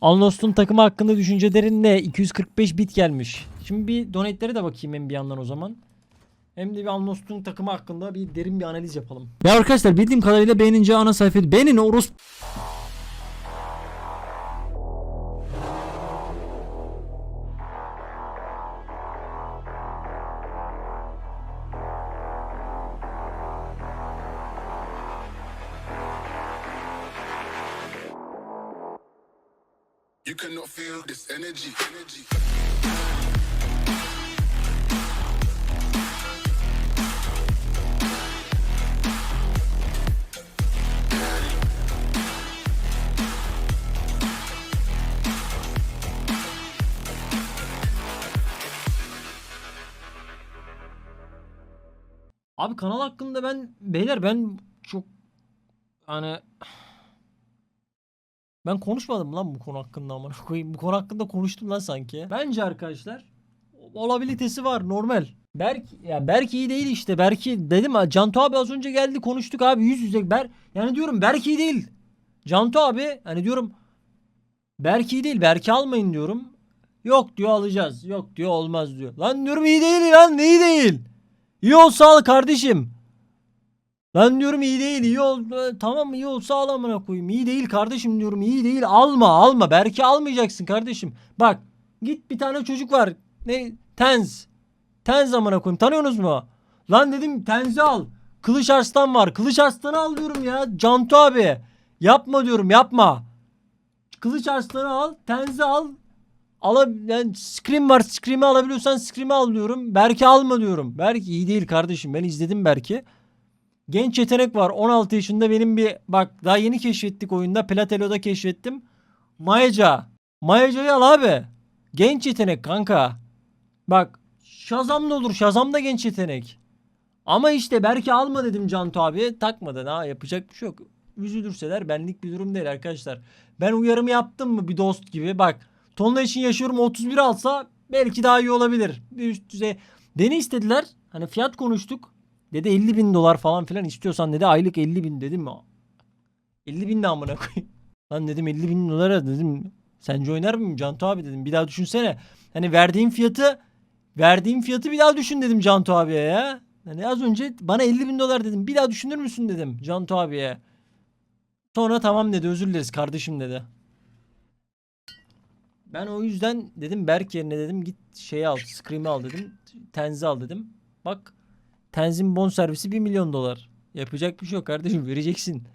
Alnost'un takımı hakkında düşüncelerin ne? 245 bit gelmiş. Şimdi bir donate'lere de bakayım hem bir yandan o zaman. Hem de bir Alnost'un takımı hakkında bir derin bir analiz yapalım. Ya arkadaşlar bildiğim kadarıyla beğenince ana sayfayı beğenin orospu You cannot feel this energy. Energy. Abi kanal hakkında ben beyler ben çok hani ben konuşmadım lan bu konu hakkında amına koyayım. Bu konu hakkında konuştum lan sanki. Bence arkadaşlar olabilitesi var normal. Berk ya Berk iyi değil işte. Berk'i dedim ha Cantu abi az önce geldi konuştuk abi yüz yüze. Ber yani diyorum Berk iyi değil. Cantu abi hani diyorum Berk iyi değil. Berk'i almayın diyorum. Yok diyor alacağız. Yok diyor olmaz diyor. Lan diyorum iyi değil lan neyi değil? İyi olsa al kardeşim. Ben diyorum iyi değil iyi ol e, tamam iyi olsa al amına koyayım. İyi değil kardeşim diyorum iyi değil alma alma. Belki almayacaksın kardeşim. Bak git bir tane çocuk var. Ne Tenz. Tenz amına koyayım tanıyorsunuz mu? Lan dedim Tenz'i al. Kılıç Arslan var. Kılıç Arslan'ı al diyorum ya. Cantu abi. Yapma diyorum yapma. Kılıç Arslan'ı al. Tenz'i al. Ala yani Scream var. Scream'i alabiliyorsan Scream'i al diyorum. Berk'i alma diyorum. Berk iyi değil kardeşim. Ben izledim Berk'i. Genç yetenek var. 16 yaşında benim bir bak daha yeni keşfettik oyunda. Platelo'da keşfettim. Mayaca. Mayaca'yı al abi. Genç yetenek kanka. Bak Shazam da olur. Shazam da genç yetenek. Ama işte belki alma dedim Cantu abi. Takmadı. Ha yapacak bir şey yok. Üzülürseler benlik bir durum değil arkadaşlar. Ben uyarımı yaptım mı bir dost gibi. Bak Tonla için yaşıyorum 31 alsa belki daha iyi olabilir. Bir üst düzey. Beni istediler. Hani fiyat konuştuk. Dedi 50 bin dolar falan filan istiyorsan dedi aylık 50 bin dedim. 50 bin de amına koyayım. Lan dedim 50 bin dolara dedim. Sence oynar mıyım Cantu abi dedim. Bir daha düşünsene. Hani verdiğim fiyatı verdiğim fiyatı bir daha düşün dedim Cantu abiye ya. Hani az önce bana 50 bin dolar dedim. Bir daha düşünür müsün dedim Cantu abiye. Sonra tamam dedi özür dileriz kardeşim dedi. Ben o yüzden dedim Berk yerine dedim git şeyi al Scream'i al dedim. Tenzi al dedim. Bak Tenzin bon servisi 1 milyon dolar. Yapacak bir şey yok kardeşim vereceksin.